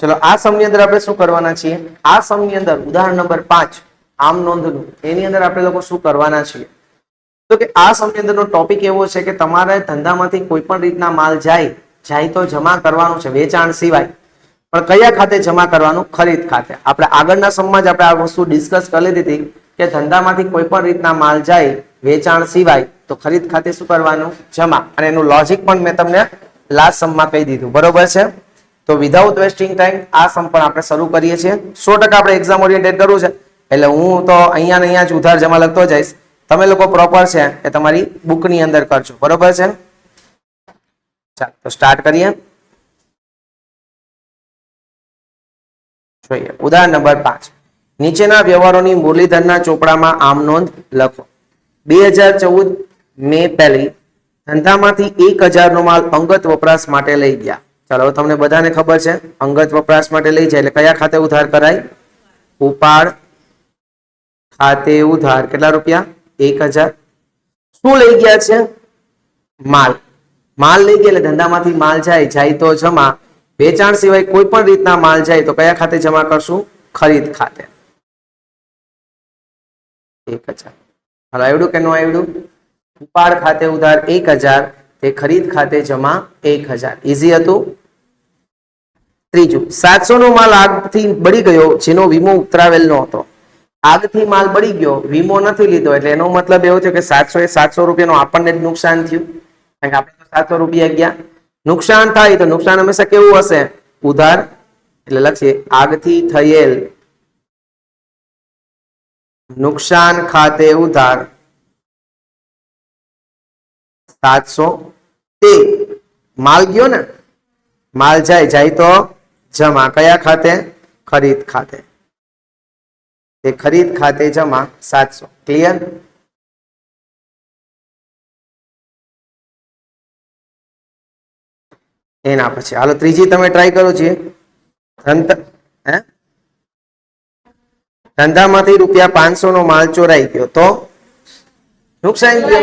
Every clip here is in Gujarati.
ચલો, આ સમની અંદર આપણે શું કરવાના છીએ? આ સમની અંદર ઉદાહરણ નંબર પાંચ, આમ નોંધનું. એની અંદર આપણે લોકો શું કરવાના છીએ? તો કે આ સમની અંદરનો ટોપિક એવો છે કે તમારે ધંધામાંથી કોઈ પણ રીતના માલ જાય જાય તો જમા કરવાનું છે, વેચાણ સિવાય. પણ કયા ખાતે જમા કરવાનું? ખરીદ ખાતે. આપણે આગળના સમમાં જ આપણે આ વસ્તુ ડિસ્કસ કરી દીધી કે ધંધામાંથી કોઈ પણ રીતના માલ જાય, વેચાણ સિવાય, તો ખરીદ ખાતે શું કરવાનું? જમા. અને એનું લોજિક પણ મેં તમને લાસ્ટ સમમાં કહી દીધું. બરોબર છે? તો વિધાઉટ વેસ્ટિંગ ટાઈમ આ સમ પણ આપણે શરૂ કરીએ છીએ. સો ટકા આપણે એક્ઝામ ઓરિએન્ટેડ કરવું છે. એટલે હું તો અહીંયા ને અહીંયા જ ઉધાર જમા લખતો જઈશ. તમે લોકો પ્રોપર છે એ તમારી બુકની અંદર કરજો. બરોબર છે? ચાલો સ્ટાર્ટ કરીએ. જોઈએ. ઉદાહરણ નંબર પાંચ. નીચેના વ્યવહારોની મુરલીધરના ચોપડામાં આમ નોંધ લખો. બે હજાર ચૌદ મે પહેલી ધંધામાંથી એક હજારનો માલ અંગત વપરાશ માટે લઈ ગયા. ચાલો તમને બધાને ખબર છે, અંગત વપરાશ માટે લઈ જાય એટલે કયા ખાતે ઉધાર કરાય? ઉપાડ ખાતે ઉધાર. કેટલા રૂપિયા? એક હજાર. શું લઈ ગયા છે? માલ. માલ લઈ ગયા એટલે ધંધામાંથી માલ જાય જાય તો જમા. વેચાણ સિવાય કોઈ પણ રીતના માલ જાય તો કયા ખાતે જમા કરશું? ખરીદ ખાતે. એક હજાર. હાલ, આવડ્યું કે ન આવડ્યું? ઉપાડ ખાતે ઉધાર એક હજાર, તે ખરીદ ખાતે જમા એક હજાર. ઇઝી હતું? ત્રીજું સાતસો નો માલ આગથી બળી ગયો જેનો વીમો ઉતરાવેલ ન હતો. આગથી માલ બળી ગયો, વીમો નથી લીધો, એટલે એનો મતલબ એવો થયો કે સાતસો એ સાતસો રૂપિયાનું આપણને જ નુકસાન થયું. કારણ કે આપણે તો સાતસો રૂપિયા ગયા. નુકસાન થાય તો નુકસાન હંમેશા કેવું હશે? ઉધાર, એટલે લખીએ, આગથી થયેલ નુકસાન ખાતે ઉધાર સાતસો તે માલ ગયો ને, માલ જાય જાય તો જમા કયા ખાતે? ખરીદ ખાતે. તે ખરીદ ખાતે જમા સાતસો. ક્લિયર એના પછી હાલો ત્રીજી તમે ટ્રાય કરો છીએ ધંધામાંથી રૂપિયા પાંચસો નો માલ ચોરાઈ ગયો તો? નુકસાન ગયો?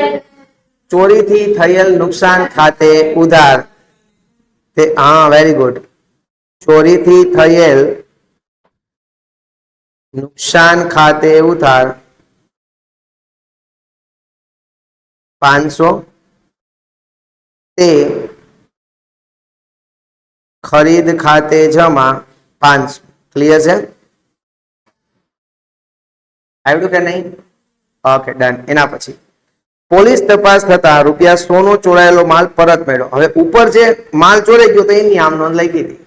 ચોરીથી થયેલ નુકસાન ખાતે ઉધાર. તે, હા વેરી ગુડ ચોરીથી થયેલ નુકસાન ખાતે ઉધાર પાંચસો. તે ખરીદ ખાતે જમા પાંચસો. ક્લિયર છે? આવડ્યું કે નહીં? ઓકે ડન એના પછી. પોલીસ તપાસ થતા રૂપિયા સોનો ચોરાયેલો માલ પરત મળ્યો. હવે ઉપર જે માલ ચોરાઈ ગયો તો એની આમ નોંધ લઈ દીધી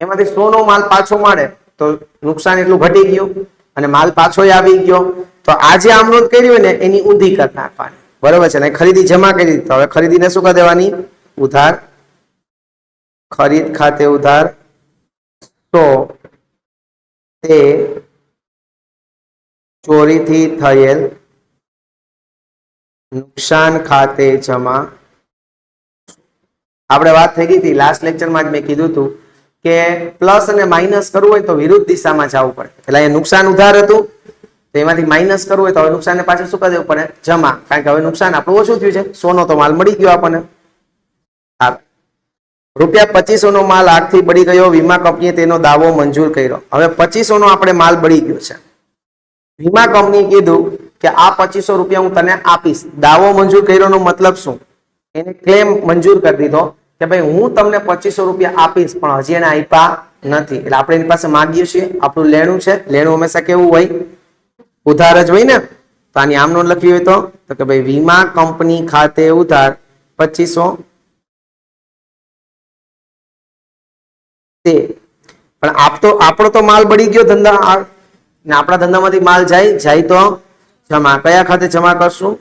એમાંથી સોનો માલ પાછો મળે તો નુકસાન એટલું ઘટી ગયું અને માલ પાછો આવી ગયો. તો આ જે આમ નોંધ કરી હોય ને, એની ઊંધી કરી નાખવાની. બરોબર છે ને? ખરીદી જમા કરી દીધી. હવે ખરીદીને શું કરી દેવાની? ઉધાર. ખરીદ ખાતે ઉધાર. તો તે ચોરીથી થયેલ નુકસાન ખાતે જમા. આપણે વાત થઈ ગઈ હતી લાસ્ટ લેક્ચરમાં જ મેં કીધું હતું કે પ્લસ અને માઇનસ કરવું હોય તો વિરુદ્ધ દિશામાં જવું પડે. એટલે અહીંયા નુકસાન ઉધાર હતું, તો એમાંથી માઇનસ કરવું હોય તો હવે નુકસાનને પાછળ શું કરી દેવું પડે? જમા. કારણ કે હવે નુકસાન આપણું ઓછું થયું છે. સોનો તો માલ મળી ગયો આપણને. હા. રૂપિયા પચીસો નો માલ આગથી બળી ગયો, વીમા કંપનીએ તેનો દાવો મંજૂર કર્યો. હવે પચીસો નો આપણે માલ બળી ગયો છે. વીમા કંપનીએ કીધું કે આ પચીસો રૂપિયા હું તને આપીશ. દાવો મંજૂર કર્યોનો મતલબ શું? એને ક્લેમ મંજૂર કરી દીધો. કે ભાઈ, હું તમને પચીસો રૂપિયા આપીશ, પણ હજી એને આપ્યા નથી. એટલે આપણે એની પાસે માગીએ છીએ. આપણું લેણું છે. લેણું હંમેશા કેવું હોય? ઉધાર જ હોય ને? તો આની આમ લખવી હોય તો? કે ભાઈ, વીમા કંપની ખાતે ઉધાર પચીસો તે. પણ આપતો આપણો તો માલ બળી ગયો ધંધા ને આપણા ધંધામાંથી માલ જાય જાય તો જમા. કયા ખાતે જમા કરશું?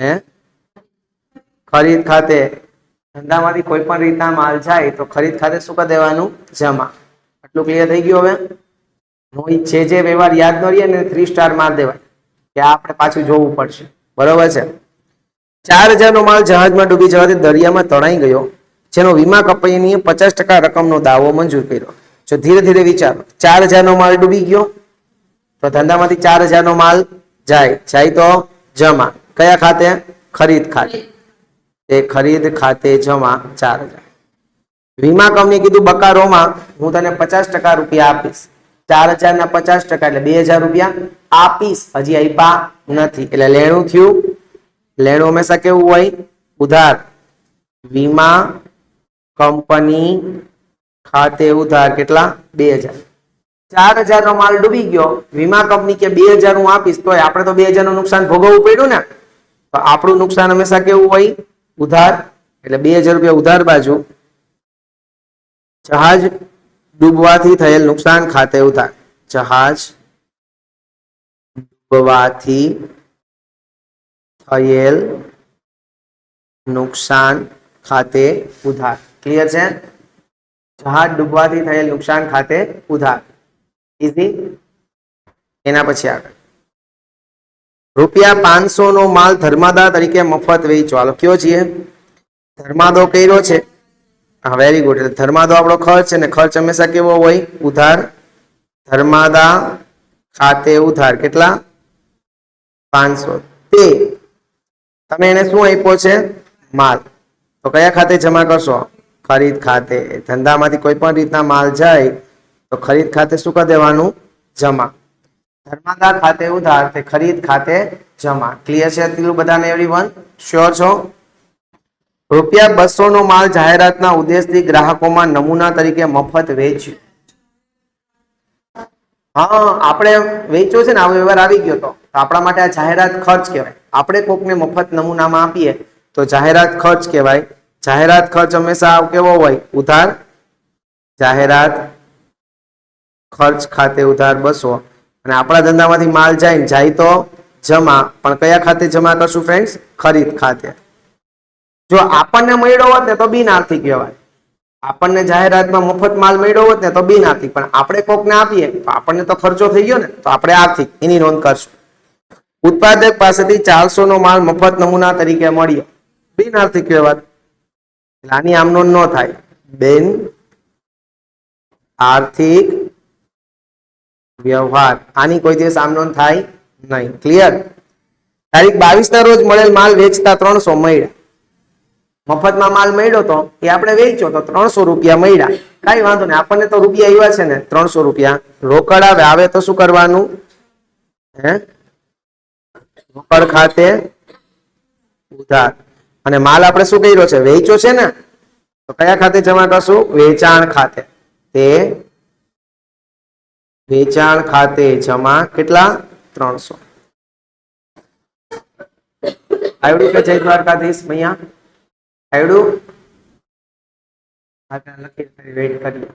હે? ખરીદ ખાતે ધંધામાંથી કોઈ પણ રીતના માલ જાય તો ખરીદ ખાતે શું કરી દેવાનું? જમા. આટલું ક્લિયર થઈ ગયું હવે? હું જે જે વ્યવહાર યાદ ન રહીએ ને થ્રી સ્ટાર માર દેવાય. કે આપણે પાછું જોવું પડશે. બરોબર છે? ચાર હજારનો માલ જહાજમાં ડૂબી જવાથી દરિયામાં તણાઈ ગયો, જેનો વીમા કંપનીએ પચાસ ટકા રકમનો દાવો મંજૂર કર્યો. જો ધીરે ધીરે વિચારો, ચાર હજારનો માલ ડૂબી ગયો, તો ધંધામાંથી ચાર હજારનો માલ જાય જાય તો જમા. કયા ખાતે? ખરીદ ખાતે. તે ખરીદ ખાતે જમા ચાર હજાર. વીમા કંપની કીધું, બકારોમાં હું તને પચાસ ટકા રૂપિયા આપીશ. ચાર હજાર ના પચાસ ટકા એટલે બે હજાર રૂપિયા આપીશ. હજી આપ્યા નથી. એટલે લેણું થયું. લેણું હંમેશા કેવું હોય? ઉધાર. વીમા કંપની ખાતે ઉધાર કેટલા? બે હજાર. ચાર હજાર નો માલ ડૂબી ગયો. વીમા કંપની કે બે હજાર હું આપીશ તો આપણે તો બે હજારનું નુકસાન ભોગવવું પડ્યું ને? તો આપણું નુકસાન હંમેશા કેવું હોય? ઉધાર, એટલે બે હજાર રૂપિયા ઉધાર બાજુ, જહાજ ડૂબવાથી થયેલ નુકસાન ખાતે ઉધાર. જહાજ ડૂબવાથી થયેલ નુકસાન ખાતે ઉધાર. ક્લિયર છે? જહાજ ડૂબવાથી થયેલ નુકસાન ખાતે ઉધાર. ઇઝી એના પછી આગળ. રૂપિયા પાંચસો નો માલ ધર્માદા તરીકે મફત વેચો. હાલો, કયો છીએ? ધર્માદો કર્યો છે. હા વેરી ગુડ એટલે ધર્માદો આપણો ખર્ચ છે ને ખર્ચ હંમેશા કેવો હોય? ઉધાર. ધર્માદા ખાતે ઉધાર. કેટલા? પાંચસો. તે તમે એને શું આપ્યો છે? માલ. તો કયા ખાતે જમા કરશો? ખરીદ ખાતે. ધંધામાંથી કોઈ પણ રીતના માલ જાય તો ખરીદ ખાતે શું કરી દેવાનું? જમા. ધર્માદા ખાતે ઉધાર તે ખરીદ ખાતે જમા. ક્લિયર છે એટલું બધાને એવરીવન શ્યોર છો? રૂપિયા બસો નો માલ જાહેરાતના ઉદ્દેશથી ગ્રાહકોમાં નમૂના તરીકે મફત વેચ્યું. હા, આપણે વેચ્યો છે ને, આવો વ્યવહાર આવી ગયો તો આપણા માટે આ જાહેરાત ખર્ચ કહેવાય. આપણે કોકને મફત નમૂનામાં આપીએ તો જાહેરાત ખર્ચ કહેવાય. જાહેરાત ખર્ચ હંમેશા કેવો હોય? ઉધાર. જાહેરાત ખર્ચ ખાતે ઉધાર બસો. અને આપણા ધંધામાંથી માલ જાય ને જાય તો જમા. પણ કયા ખાતે જમા કરશું ફ્રેન્ડ્સ ખરીદ ખાતે. જો આપણને મળ્યો હોત ને તો બિન આર્થિક કહેવાય આપણને જાહેરાતમાં મફત માલ મળ્યો હોત ને તો બિન આર્થિક. પણ આપણે કોકને આપીએ તો આપણને તો ખર્ચો થઈ ગયો ને, તો આપણે આર્થિક. એની નોંધ કરશું. ઉત્પાદક પાસેથી ચારસો નો માલ મફત નમૂના તરીકે મળ્યો. બિન આર્થિક વ્યવહાર. આની આમનો ન થાય. બેન, આર્થિક વ્યવહાર. આની કોઈ દિવસ સામનો થાય નહીં. ક્લિયર તારીખ બાવીસ ના રોજ મળેલ માલ વેચતા ત્રણસો મળ્યા. મફતમાં માલ મળ્યો તો એ આપણે વેચ્યો તો ત્રણસો રૂપિયા મળ્યા. કઈ વાંધો નહીં. આપણને તો રૂપિયા આવ્યા છે ને. ત્રણસો રૂપિયા. રોકડ આવે. આવે તો શું કરવાનું? હે? રોકડ ખાતે ઉધાર. અને માલ આપણે શું કર્યો છે? વેચ્યો છે ને? તો કયા ખાતે જમા કરશું વેચાણ ખાતે. તે વેચાણ ખાતે જમા કેટલા? ત્રણસો. આવડ્યું કે જય દ્વારકાધીશ મૈયા? આવડું? આગળ લખી વેઇટ કરીએ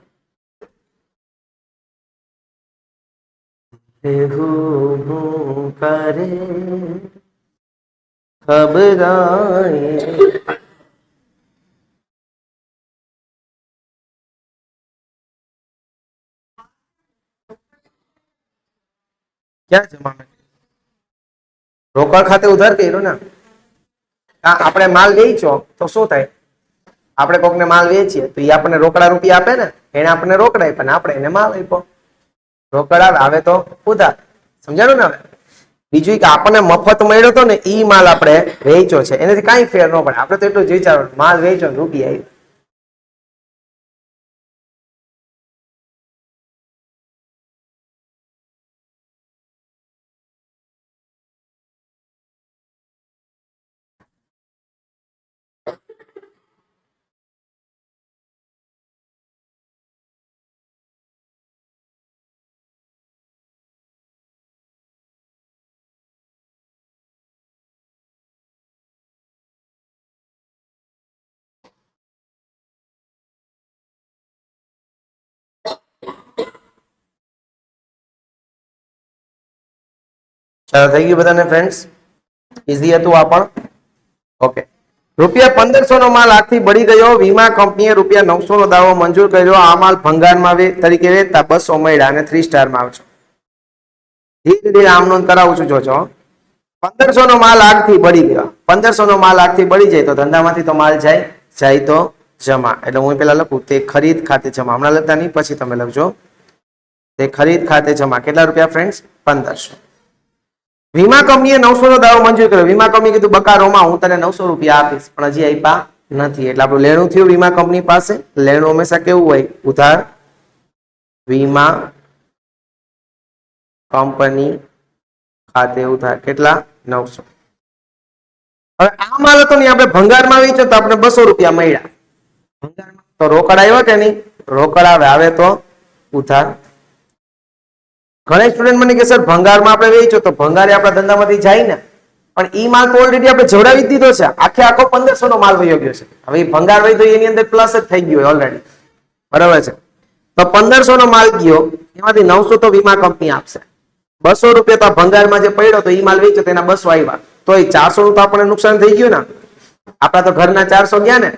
દેહું હું કરે, ખબરાય. ક્યાં જમા રોકડ ખાતે ઉધાર કર્યો ને? આપણે માલ વેચો તો શું થાય? આપણે કોકને માલ વેચીએ, તો એ આપણને રોકડા રૂપિયા આપે ને, એને આપણને રોકડા આપ્યા આપણે એને માલ આપ્યો. રોકડ આવે તો ઉધાર. સમજાણું ને હવે? બીજું કે આપણને મફત મળ્યો તો ને એ માલ આપણે વેચ્યો છે. એનાથી કાંઈ ફેર ન પડે. આપણે તો એટલું જ વિચારવાનું, માલ વેચો રૂપિયા આવ્યો ચાલો થઈ ગયું બધાને ફ્રેન્ડ્સ ઇઝી હતું આ પણ. ઓકે રૂપિયા પંદરસો નો માલ આખથી બળી ગયો. વીમા કંપનીએ રૂપિયા નવસો નો દાવો મંજૂર કર્યો. આ માલ ભંગારમાં તરીકે વેચતા બસો મળ્યા અને થ્રી સ્ટારમાં આવશો. ધીરે ધીરે આમ નોંધ કરાવું છું, જોજો પંદરસો નો માલ આગથી બળી ગયો. પંદરસો નો માલ આગથી બળી જાય તો ધંધામાંથી તો માલ જાય જાય તો જમા. એટલે હું પેલા લખું, તે ખરીદ ખાતે જમા. હમણાં લખતા નહીં, પછી તમે લખજો. તે ખરીદ ખાતે જમા. કેટલા રૂપિયા ફ્રેન્ડ્સ પંદરસો. વીમા કંપનીએ નવસો નો દાવો મંજૂર કર્યો. વીમા કંપની કીધું બકારોમાં હું તને નવસો રૂપિયા આપીશ. પણ હજી આપ્યા નથી. એટલે આપણું લેણું થયું વીમા કંપની પાસે. લેણું હંમેશા કેવું હોય? ઉધાર, વીમા કંપની ખાતે ઉધાર. કેટલા? નવસો. હવે આ માલ હતો ને આપણે ભંગારમાં વેચ્યો તો આપણે બસો રૂપિયા મળ્યા. ભંગારમાં તો રોકડ આવ્યો કે નહીં? રોકડ આવે આવે તો ઉધાર. ઘણા સ્ટુડન્ટ મને કે, સર, ભંગારમાં આપણે વેચ્યો તો ભંગારે આપણા ધંધામાંથી જાય ને. પણ ઈ માલ તો ઓલરેડી આપણે જોડાવી દીધો છે. આખે આખો પંદરસો નો માલ વયો ગયો છે. હવે ભંગાર વહી તો એની અંદર પ્લસ જ થઈ ગયો ઓલરેડી બરાબર છે? તો પંદરસો નો માલ ગયો, એમાંથી નવસો તો વીમા કંપની આપશે. બસો રૂપિયા તો ભંગારમાં જે પડ્યો તો ઈ માલ વેચ્યો, તેના એના બસો આવ્યા. તો એ ચારસો નું તો આપણને નુકસાન થઈ ગયું ને. આપણા તો ઘરના ચારસો ગયા ને.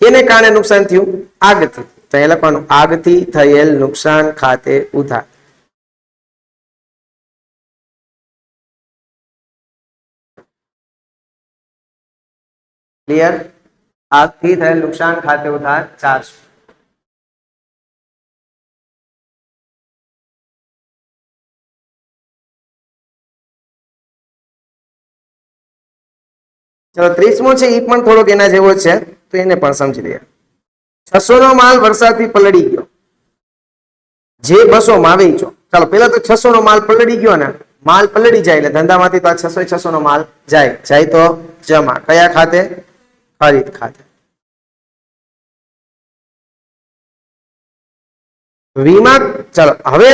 કેને કારણે નુકસાન થયું? આગથી. તો એ લખવાનું આગથી થયેલ નુકસાન ખાતે ઉધાર. ક્લિયર આગથી થયેલ નુકસાન ખાતે ઉધાર ચારસો ચલો ત્રીસમો છે એ પણ થોડોક એના જેવો છે, તો એને પણ સમજી લઈએ. છસો નો માલ વરસાદથી પલળી ગયો. જે બસો માં વેચો ચાલો પેલા તો છસો નો માલ પલળી ગયો ને, માલ પલળી જાય એટલે ધંધામાંથી તો આ છસો છસો નો માલ જાય. જાય તો જમા. કયા ખાતે? ખરીદ ખાતે વીમા, ચાલો, હવે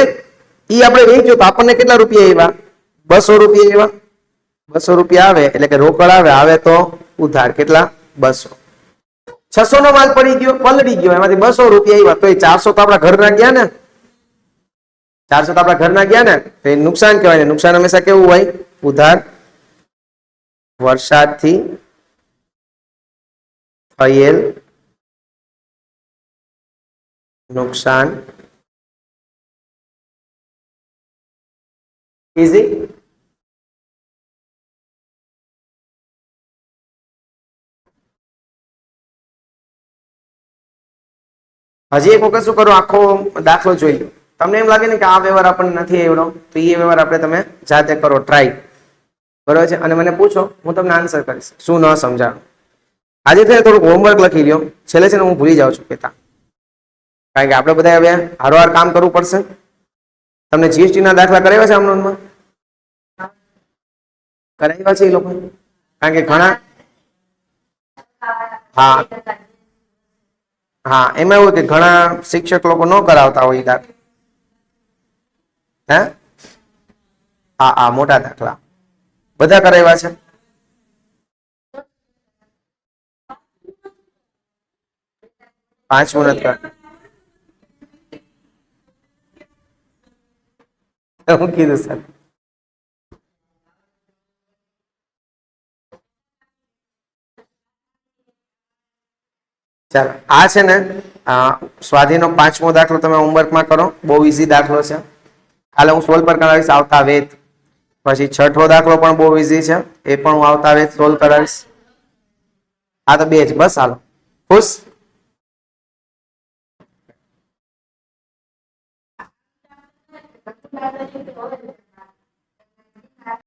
એ આપણે વેચ્યો તો આપણને કેટલા રૂપિયા આવ્યા બસો રૂપિયા એવા બસો રૂપિયા આવે, એટલે કે રોકડ આવે આવે તો ઉધાર. કેટલા? બસો. છસો નો માલ પડી ગયો પલડી ગયો, એમાંથી બસો રૂપિયા એવા તો એ ચારસો તો આપણા ઘરના ગયા ને. ચારસો તો આપણા ઘરના ગયા ને. તો એ નુકસાન કહેવાય ને. નુકસાન હંમેશા કેવું હોય? ઉધાર. વરસાદથી થયેલ નુકસાન. ઇઝી હજી એક વખત શું કરો? આખો દાખલો જોઈ લો. તમને એમ લાગે ને કે આ વ્યવહાર આપણને નથી આવડો તો એ વ્યવહાર આપણે તમે જાતે કરો ટ્રાય બરોબર છે? અને મને પૂછો, હું તમને આન્સર કરીશ. શું ન સમજાણું? આજે થઈને થોડુંક હોમવર્ક લખી લ્યો. છેલ્લે છે ને હું ભૂલી જાઉં છું પિતા કારણ કે આપણે બધા હવે હારોહાર કામ કરવું પડશે. તમને જીએસટીના દાખલા કરાવ્યા છે આમનોંધમાં કરાવ્યા છે એ લોકો કારણ કે ઘણા હા. હા, એમાં એવું કે ઘણા શિક્ષક લોકો ન કરાવતા હોય દાખલા. હે? હા હા મોટા દાખલા. બધા કરાવ્યા છે. પાંચમું મિનિટ હું કીધું સર. ચાલો, આ છે ને સ્વાધીનો પાંચમો દાખલો તમે હોમવર્કમાં કરો. બહુ ઇઝી દાખલો છે. કાલે હું સોલ્વ પર કરાવીશ, આવતા વેત. પછી છઠ્ઠો દાખલો પણ બહુ ઇઝી છે. એ પણ હું આવતા વેત સોલ્વ કરાવીશ. આ તો બે જ, બસ, હાલો. ખુશ?